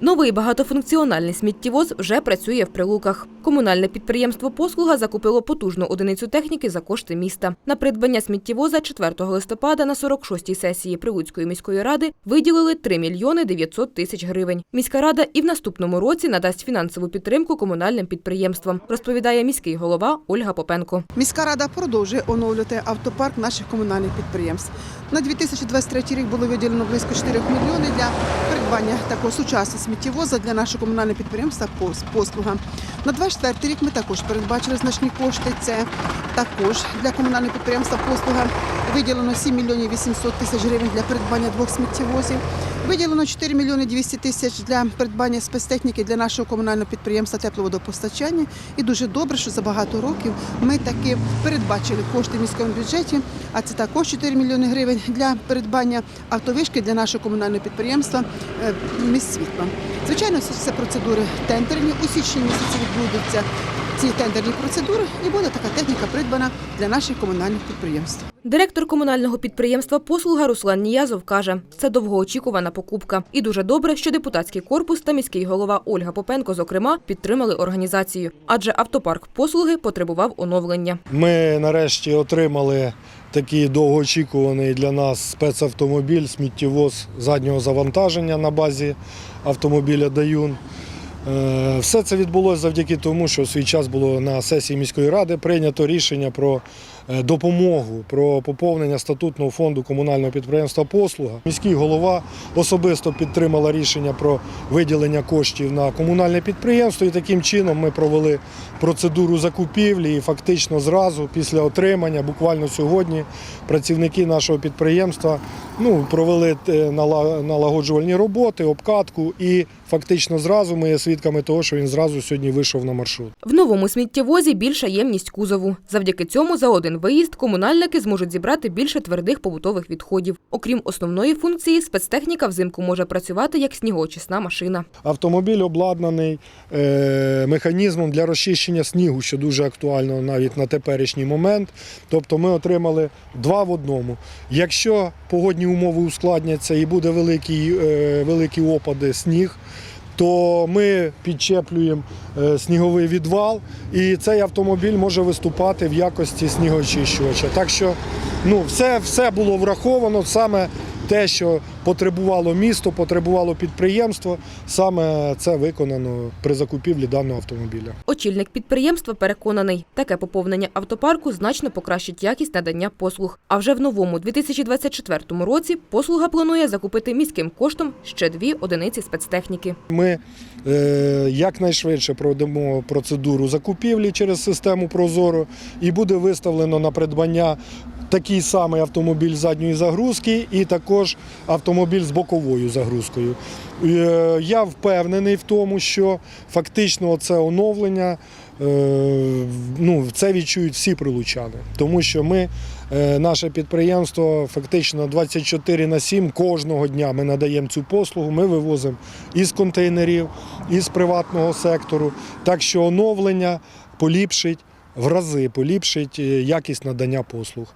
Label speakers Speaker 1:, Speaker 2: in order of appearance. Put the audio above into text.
Speaker 1: Новий багатофункціональний сміттєвоз вже працює в Прилуках. Комунальне підприємство «Послуга» закупило потужну одиницю техніки за кошти міста. На придбання сміттєвоза 4 листопада на 46-й сесії Прилуцької міської ради виділили 3 мільйони 900 тисяч гривень. Міська рада і в наступному році надасть фінансову підтримку комунальним підприємствам, розповідає міський голова Ольга Попенко.
Speaker 2: Міська рада продовжує оновлювати автопарк наших комунальних підприємств. На 2023 рік було виділено близько 4 мільйонів для придбання такого сучасного сміттєвоза для нашого комунального підприємства «Послуга». На 24 рік ми також передбачили значні кошти. Це також для комунального підприємства «Послуга». Виділено 7 мільйонів 800 тисяч гривень для придбання двох сміттєвозів. Виділено 4 мільйони 200 тисяч для придбання спецтехніки для нашого комунального підприємства тепловодопостачання. І дуже добре, що за багато років ми таки передбачили кошти в міському бюджеті, а це також 4 мільйони гривень для придбання автовишки для нашого комунального підприємства е, «Міст світла». Звичайно, це процедури тендерні. У січні місяці відбудуться ці тендерні процедури, і буде така техніка придбана для наших комунальних підприємств.
Speaker 1: Директор комунального підприємства «Послуга» Руслан Ніязов каже, це довгоочікувана покупка. І дуже добре, що депутатський корпус та міський голова Ольга Попенко, зокрема, підтримали організацію. Адже автопарк «Послуги» потребував оновлення.
Speaker 3: Ми нарешті отримали такий довгоочікуваний для нас спецавтомобіль, сміттєвоз заднього завантаження на базі автомобіля Даюн. Е, Все це відбулося завдяки тому, що в свій час було на сесії міської ради прийнято рішення про е, допомогу, про поповнення статутного фонду комунального підприємства Послуга. Міський голова особисто підтримала рішення про виділення коштів на комунальне підприємство, і таким чином ми провели процедуру закупівлі. І фактично зразу після отримання, буквально сьогодні, працівники нашого підприємства ну, провели е, налагоджувальні роботи, обкатку, і фактично зразу ми є свідками того, що він зразу сьогодні вийшов на маршрут.
Speaker 1: В новому сміттєвозі більша ємність кузову. Завдяки цьому за один виїзд комунальники зможуть зібрати більше твердих побутових відходів. Окрім основної функції, спецтехніка взимку може працювати як снігоочисна машина.
Speaker 3: Автомобіль обладнаний е, механізмом для розчищення снігу, що дуже актуально навіть на теперішній момент. Тобто ми отримали два в одному. Якщо погодні умови ускладняться і буде великий, е, великі опади сніг, то ми підчеплюємо е, сніговий відвал, і цей автомобіль може виступати в якості снігоочищувача. Так що ну, все, все було враховано, саме те, що потребувало місто, потребувало підприємство, саме це виконано при закупівлі даного автомобіля.
Speaker 1: Очільник підприємства переконаний, таке поповнення автопарку значно покращить якість надання послуг. А вже в новому 2024 році послуга планує закупити міським коштом ще дві одиниці спецтехніки.
Speaker 3: Ми е, якнайшвидше проведемо процедуру закупівлі через систему Прозоро і буде виставлено на придбання такий самий автомобіль задньої загрузки і також автомобіль з боковою загрузкою. Е, Я впевнений в тому, що фактично це оновлення. е, Ну, це відчують всі прилучани, тому що ми, е, наше підприємство, фактично 24 на 7 кожного дня ми надаємо цю послугу. Ми вивозимо із контейнерів, із приватного сектору. Так що оновлення поліпшить в рази поліпшить якість надання послуг.